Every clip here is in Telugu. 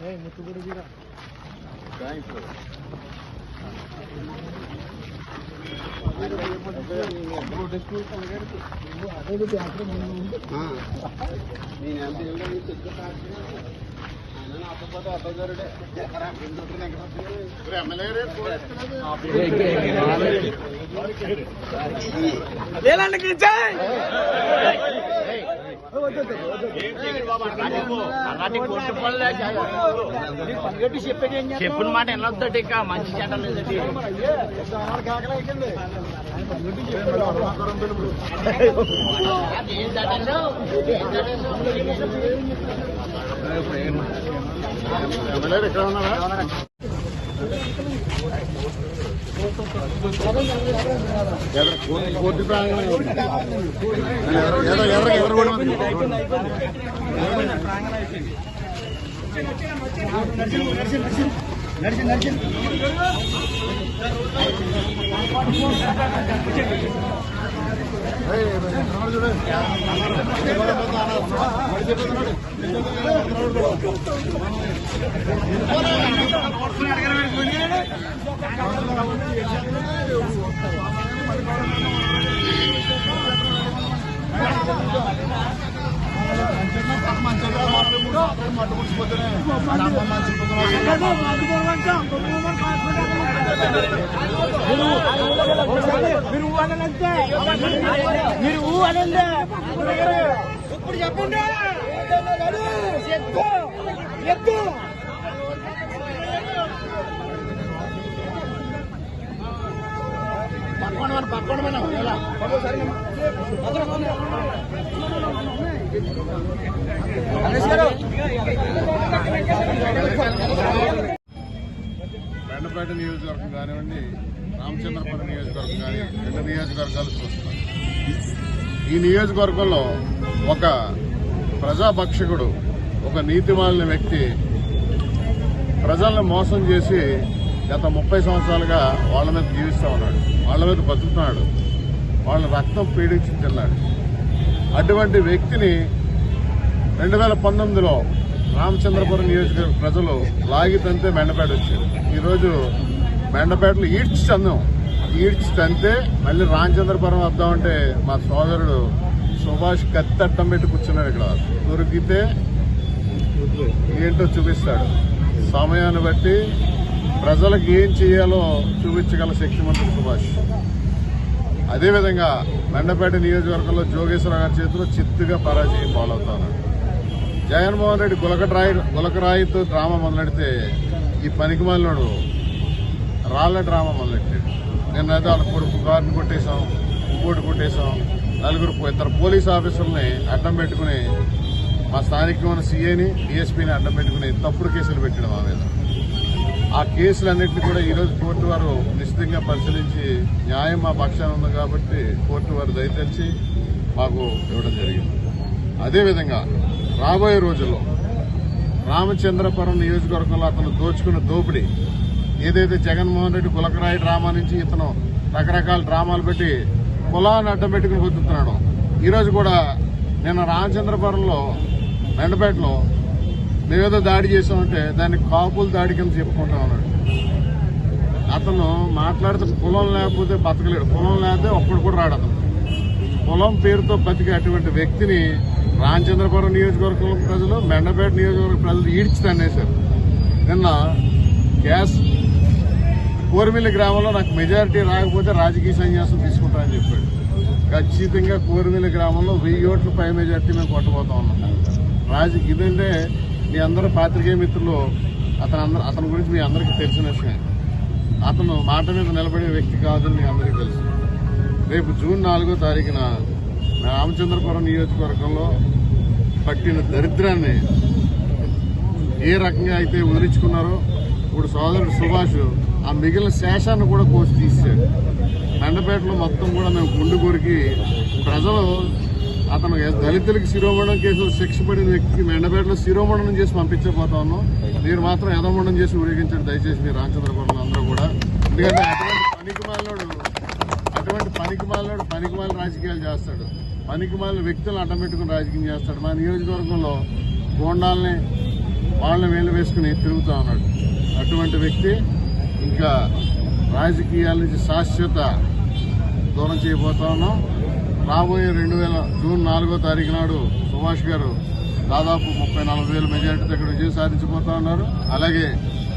నేను ఎంత వెళ్ళి చెప్తా ఆయన చెప్పిన మాట వెళ్ళొద్దు ఇక మంచి చెడ్డ లేదండి ఎక్కడ ఉన్నారా కోర్టు- కోర్టు ప్రాంగణం ఉంది. ఎదర- ఎదర- ఎదర- ఎదర కూడా ఉంది. ఏయ్, ఎక్కడ చూడు. మీరు ఊ అనంతే మీరు ఊ అనందే ఇప్పుడు చెప్పండి ఎత్తు ఎత్తు పక్కన మన పక్కన మన నియోజకవర్గం కానివ్వండి రామచంద్రపురం నియోజకవర్గం కానీ రెండు నియోజకవర్గాలు చూస్తున్నాం. ఈ నియోజకవర్గంలో ఒక ప్రజాభక్షకుడు ఒక నీతిమాలిన వ్యక్తి ప్రజలను మోసం చేసి గత ముప్పై సంవత్సరాలుగా వాళ్ళ మీద జీవిస్తూ ఉన్నాడు వాళ్ళ మీద బతుకుతున్నాడు వాళ్ళ రక్తం పీడించి తిన్నాడు. అటువంటి వ్యక్తిని రెండు వేల పంతొమ్మిదిలో రామచంద్రపురం నియోజకవర్గ ప్రజలు లాగి తంతే మెండపేట వచ్చారు. ఈరోజు మెండపేటలో ఈడ్చి చందాం. ఈడ్చి తంతే మళ్ళీ రామచంద్రపురం వద్దామంటే మా సోదరుడు సుభాష్ కత్తి అట్టం పెట్టి కూర్చున్నాడు ఇక్కడ. దొరికితే ఏంటో చూపిస్తాడు. సమయాన్ని బట్టి ప్రజలకు ఏం చేయాలో చూపించగల శక్తిమంతుడు సుభాష్. అదేవిధంగా మెండపేట నియోజకవర్గంలో జోగేశ్వర గారి చేతిలో చిత్తుగా పరాజయం పాలవుతాను జగన్మోహన్ రెడ్డి గులకరాయి గులకరాయితో డ్రామా మొదలెడితే ఈ పనికిమాలినోడు రాళ్ళ డ్రామా మొదలెట్టాడు. నిన్నైతే వాళ్ళ కొడుకు కారుని కొట్టేశాం ఇంకోటి కొట్టేశాం. నలుగురు ఇద్దరు పోలీస్ ఆఫీసర్ని అడ్డం పెట్టుకుని మా స్థానికమైన సీఏని డిఎస్పీని అడ్డం పెట్టుకుని తప్పుడు కేసులు పెట్టాడు మా మీద. ఆ కేసులన్నింటినీ కూడా ఈరోజు కోర్టు వారు నిశ్చితంగా పరిశీలించి న్యాయం మా పక్షాన ఉంది కాబట్టి కోర్టు వారు దయతెలిచి మాకు ఇవ్వడం జరిగింది. అదేవిధంగా రాబోయే రోజుల్లో రామచంద్రపురం నియోజకవర్గంలో అతను దోచుకున్న దోపిడీ ఏదైతే జగన్మోహన్ రెడ్డి కులకరాయి డ్రామా నుంచి ఇతను రకరకాల డ్రామాలు పెట్టి కులాన్ని అడ్డం పెట్టుకుని బతుకుతున్నాడు ఈరోజు కూడా నిన్న రామచంద్రపురంలో మెండపేటలో మేమేదో దాడి చేసామంటే దాన్ని కాపులు దాడి కింద చెప్పుకుంటా ఉన్నాడు. అతను మాట్లాడితే కులం లేకపోతే బతకలేడు. కులం లేకపోతే ఒక్కడు కూడా రాడు అతను. కులం పేరుతో బతికే అటువంటి వ్యక్తిని రామచంద్రపురం నియోజకవర్గం ప్రజలు మెండపేట నియోజకవర్గ ప్రజలు ఈడ్చి నిన్న గ్యాస్ కోరిమిల్లి గ్రామంలో నాకు మెజారిటీ రాకపోతే రాజకీయ సన్యాసం తీసుకుంటానని చెప్పాడు. ఖచ్చితంగా కోరిమిల్లి గ్రామంలో వెయ్యి ఓట్ల పై మెజారిటీ మేము కొట్టబోతా ఉన్నాం. రాజ ఇదంటే మీ అందరు పాత్రికేయ మిత్రులు అతను అందరు అతని గురించి మీ అందరికీ తెలిసిన విషయం అతను మాట మీద నిలబడే వ్యక్తి కాదని మీ అందరికీ తెలుసు. రేపు జూన్ నాలుగో తారీఖున రామచంద్రపురం నియోజకవర్గంలో పట్టిన దరిద్రాన్ని ఏ రకంగా అయితే వదిలించుకున్నారో ఇప్పుడు సోదరుడు సుభాష్ ఆ మిగిలిన శేషాన్ని కూడా కోసి తీశాడు. మెండపేటలో మొత్తం కూడా మేము గుండు కొరికి ప్రజలు అతను దళితులకి శిరోమణం కేసులో శిక్ష పడిన వ్యక్తికి మెండపేటలో శిరోమణం చేసి పంపించబోతా ఉన్నాం. మీరు మాత్రం యథమణం చేసి ఊరేగించండి. దయచేసి మీరు రామచంద్రపురం అందరూ కూడా. ఎందుకంటే అటువంటి పనికిమాలినోడు అటువంటి పనికిమాలినోడు పనికిమాల రాజకీయాలు చేస్తాడు. పనికిమాల వ్యక్తులను అడ్డబెట్టుకుని రాజకీయం చేస్తాడు. మా నియోజకవర్గంలో గోండాలని వాళ్ళని వేలు వేసుకుని తిరుగుతూ ఉన్నాడు. అటువంటి అటువంటి వ్యక్తి ఇంకా రాజకీయాల నుంచి శాశ్వత దూరం చేయబోతా ఉన్నాం. రాబోయే రెండు వేల జూన్ నాలుగో తారీఖు నాడు సుభాష్ గారు దాదాపు ముప్పై నలభై వేల మెజార్టీతో ఇక్కడ విజయం సాధించబోతా ఉన్నారు. అలాగే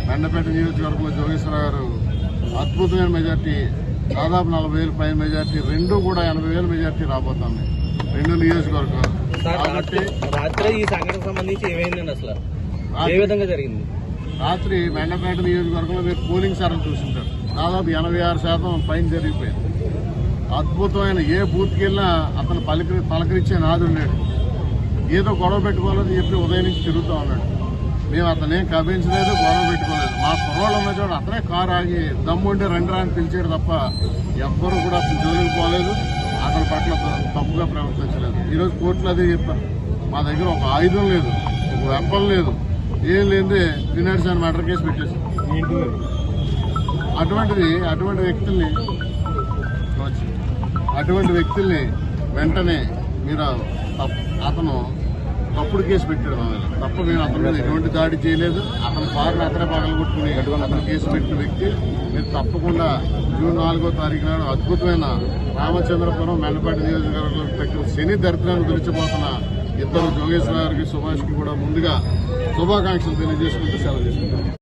మెండపేట నియోజకవర్గంలో జోగేశ్వరరావు గారు అద్భుతమైన మెజార్టీ దాదాపు నలభై వేల పైన మెజార్టీ రెండు కూడా ఎనభై వేల మెజార్టీ రాబోతుంది. రెండు నియోజకవర్గం సార్ కాబట్టి రాత్రి ఈ సంబంధించి ఏమైందండి అసలు? ఏ రాత్రి- విధంగా జరిగింది? రాత్రి మెండపేట నియోజకవర్గంలో మీరు పోలింగ్ సరళి చూసింటారు. దాదాపు ఎనభై ఆరు శాతం పైన జరిగిపోయింది. అద్భుతమైన ఏ బూత్కి వెళ్ళినా అతను పలికి పలకరించే నాదుడు లేడు. ఏదో గొడవ పెట్టుకోవాలని చెప్పి ఉదయం నుంచి తిరుగుతూ ఉన్నాడు. మేము అతనేం కవించలేదు గొడవ పెట్టుకోలేదు. మా కుర్రోళ్ళు ఉన్న చోట అతనే కారు ఆగి దమ్ముంటే రండి రా అని పిలిచాడు తప్ప ఎవ్వరూ కూడా అతను జోలికి పోలేదు. అతని పట్ల తప్పుగా ప్రవర్తించలేదు. ఈరోజు కోర్టులో అదే చెప్పారు మా దగ్గర ఒక ఆయుధం లేదు ఒక వెప్పం లేదు. ఏం లేదే ఫినాన్స్ అని మర్డర్ కేసు పెట్టేసి. అటువంటిది అటువంటి వ్యక్తుల్ని అటువంటి వ్యక్తుల్ని వెంటనే మీరు అతను తప్పుడు కేసు పెట్టాడు తప్ప మేము అతని మీద ఎటువంటి దాడి చేయలేదు. అతని కారుని అతనే పగలగొట్టుకుని అతను కేసు పెట్టిన వ్యక్తి. మీరు తప్పకుండా జూన్ నాలుగో తారీఖు నాడు అద్భుతమైన రామచంద్రపురం మెల్లపాటి నియోజకవర్గం పెట్టిన శని దరిద్రాన్ని పిలిచిపోతున్న ఇద్దరు జోగేశ్వర గారికి సుభాష్కి కూడా ముందుగా శుభాకాంక్షలు తెలియజేసుకుంటూ సెలవు చేసుకుంటారు